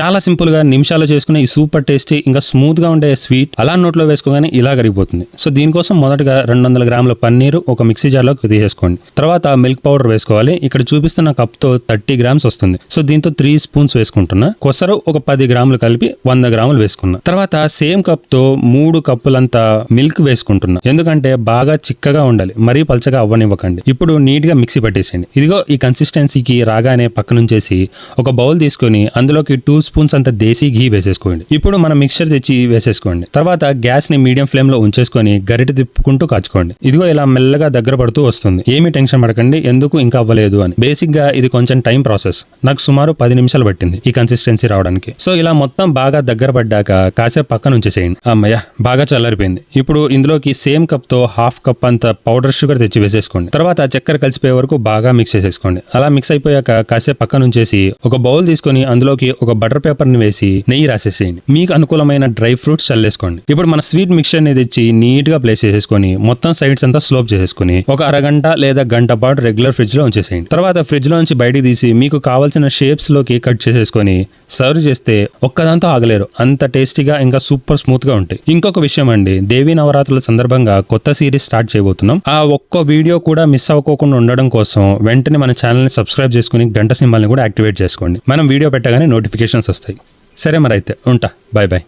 చాలా సింపుల్గా నిమిషాలు చేసుకునే ఈ సూపర్ టేస్టీ ఇంకా స్మూత్గా ఉండే స్వీట్ అలా నోట్లో వేసుకోగానే ఇలా కరిగిపోతుంది. సో దీనికోసం మొదటగా రెండు వందల గ్రాముల పన్నీరు ఒక మిక్సీ జార్లో తీసేసుకోండి. తర్వాత మిల్క్ పౌడర్ వేసుకోవాలి. ఇక్కడ చూపిస్తున్న కప్తో థర్టీ గ్రామ్స్ వస్తుంది. సో దీంతో త్రీ స్పూన్స్ వేసుకుంటున్నా. కొసరు ఒక పది గ్రాములు కలిపి వంద గ్రాములు వేసుకున్నా. తర్వాత సేమ్ కప్తో మూడు కప్పులంతా మిల్క్ వేసుకుంటున్నా. ఎందుకంటే బాగా చిక్కగా ఉండాలి. మరీ పలచగా అవ్వనివ్వకండి. ఇప్పుడు నీట్గా మిక్సీ పట్టేసేయండి. ఇదిగో ఈ కన్సిస్టెన్సీకి రాగానే పక్కనుంచేసి ఒక బౌల్ తీసుకొని అందులోకి టూ స్పూన్స్ అంత దేశీ ఘీ వేసేసుకోండి. ఇప్పుడు మనం మిక్చర్ తెచ్చి వేసేసుకోండి. తర్వాత గ్యాస్ని మీడియం ఫ్లేమ్లో ఉంచేసుకొని గరిటె తిప్పుకుంటూ కాచుకోండి. ఇదిగో ఇలా మెల్లగా దగ్గర పడుతూ వస్తుంది. ఏమీ టెన్షన్ పడకండి ఎందుకు ఇంకా అవ్వలేదు అని. బేసిక్గా ఇది కొంచెం టైం ప్రాసెస్. నాకు సుమారు పది నిమిషాలు పట్టింది ఈ కన్సిస్టెన్సీ రావడానికి. సో ఇలా మొత్తం బాగా దగ్గర పడ్డాక కాసేపు పక్కన ఉంచేసేయండి. అమ్మయ్య బాగా చల్లారిపోయింది. ఇప్పుడు ఇందులోకి సేమ్ కప్తో హాఫ్ కప్ అంత పౌడర్ షుగర్ తెచ్చి వేసేసుకోండి. తర్వాత చక్కెర కలిసిపోయే వరకు బాగా మిక్స్ చేసేసుకోండి. అలా మిక్స్ అయిపోయాక కాసేపు పక్కన ఉంచేసి ఒక బౌల్ తీసుకొని అందులోకి ఒక బటర్ పేపర్ని వేసి నెయ్యి రాసేసేయండి. మీకు అనుకూలమైన డ్రై ఫ్రూట్స్ చల్లేసుకోండి. ఇప్పుడు మన స్వీట్ మిక్చర్ని తెచ్చి నీట్గా ప్లేస్ చేసేసుకొని మొత్తం సైడ్స్ అంతా స్లోప్ చేసేసుకొని ఒక అరగంట లేదా గంట పాటు రెగ్యులర్ ఫ్రిడ్జ్లో ఉంచేసేయండి. తర్వాత ఫ్రిడ్జ్లో నుంచి బయటికి తీసి మీకు కావాల్సిన షేప్స్లోకి కట్ చేసేసుకొని సర్వ్ చేస్తే ఒక్కదాంతో ఆగలేరు. అంత టేస్టీగా ఇంకా సూపర్ స్మూత్గా ఉంటాయి. ఇంకొక విషయం అండి దేవీ నవరాత్రుల సందర్భంగా కొత్త సిరీస్ స్టార్ట్ చేయబోతున్నాం. ఆ ఒక్క వీడియో కూడా మిస్ అవ్వకోకుండా ఉండడం కోసం వెంటనే మన ఛానల్ని సబ్స్క్రైబ్ చేసుకుని గంట సింబల్ని కూడా యాక్టివేట్ చేసుకోండి. మనం వీడియో పెట్టగానే నోటిఫికేషన్ క్వశ్చన్స్ వస్తాయి. సరే మరి అయితే ఉంటా. Bye bye